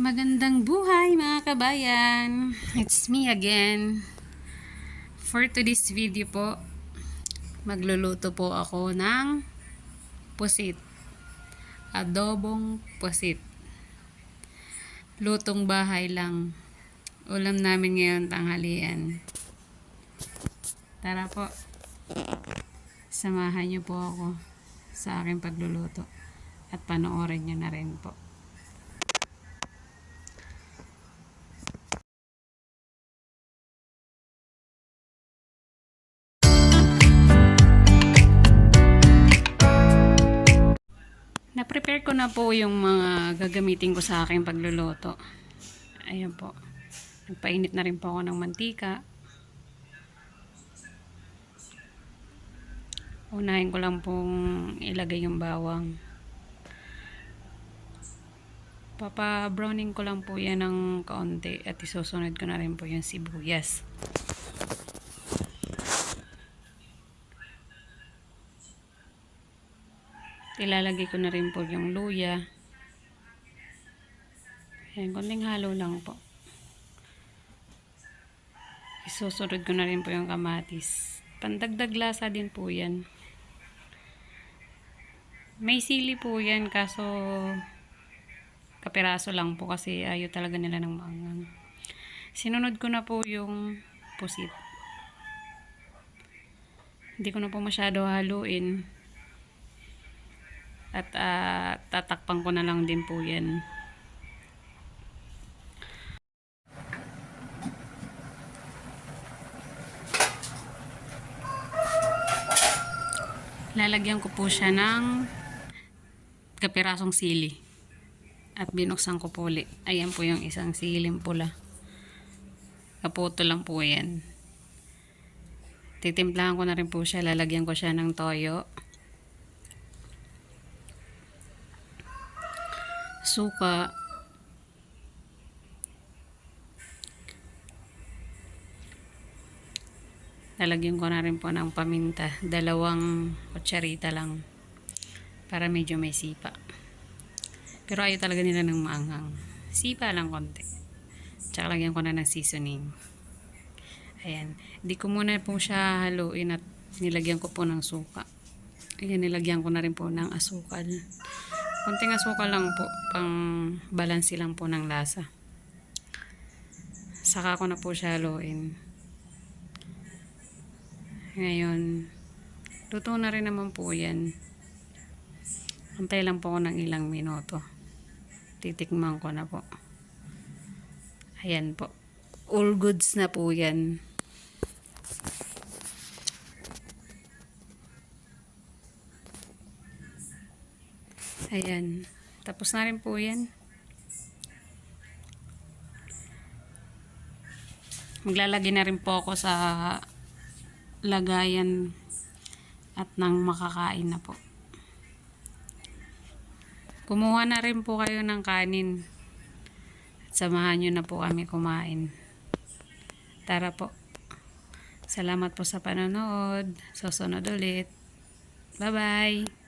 Magandang buhay mga kabayan! It's me again. For today's video po, magluluto po ako ng pusit. Adobong pusit. Lutong bahay lang. Ulam namin ngayon tanghalian. Tara po. Samahan niyo po ako sa aking pagluluto. At panoorin niyo na rin po. Na-prepare ko na po yung mga gagamitin ko sa aking pagluluto. Ayan po. Nagpainit na rin po ako ng mantika. Unahin ko lang pong ilagay yung bawang. Papa-browning ko lang po yan ng kaunti at isusunod ko na rin po yung sibuyas. Ilalagay ko na rin po yung luya. Ayan, konting halo lang po. Isusunod ko na rin po yung kamatis. Pandagdag lasa din po yan. May sili po yan kaso kapiraso lang po kasi ayaw talaga nila ng maangang. Sinunod ko na po yung pusit. Hindi ko na po masyado haluin. At ah, tatakpan ko na lang din po yan. Lalagyan ko po siya ng kapirasong sili. At binuksan ko po ulit. Ayan po yung isang siling pula. Kaputo lang po yan. Titimplahan ko na rin po siya. Lalagyan ko siya ng toyo. Suka. Lalagyan ko na rin po ng paminta. Dalawang kutsarita lang. Para medyo may sipa. Pero ayaw talaga nila ng maanghang. Sipa lang konti. Tsaka lagyan ko na ng seasoning. Ayan. Di ko muna po siya haluin at nilagyan ko po ng suka. Ayan, nilagyan ko na rin po ng asukal. Konting asukal lang po. Pang balansi lang po ng lasa. Saka ko na po siya haluin. Ngayon, luto na rin naman po yan. Antay lang po ako ng ilang minuto. Titikman ko na po. Ayan po. All goods na po yan. Ayan. Tapos na rin po yan. Maglalagay na rin po ako sa lagayan at nang makakain na po. Kumuha na rin po kayo ng kanin. At samahan nyo na po kami kumain. Tara po. Salamat po sa panonood. Susunod ulit. Bye-bye.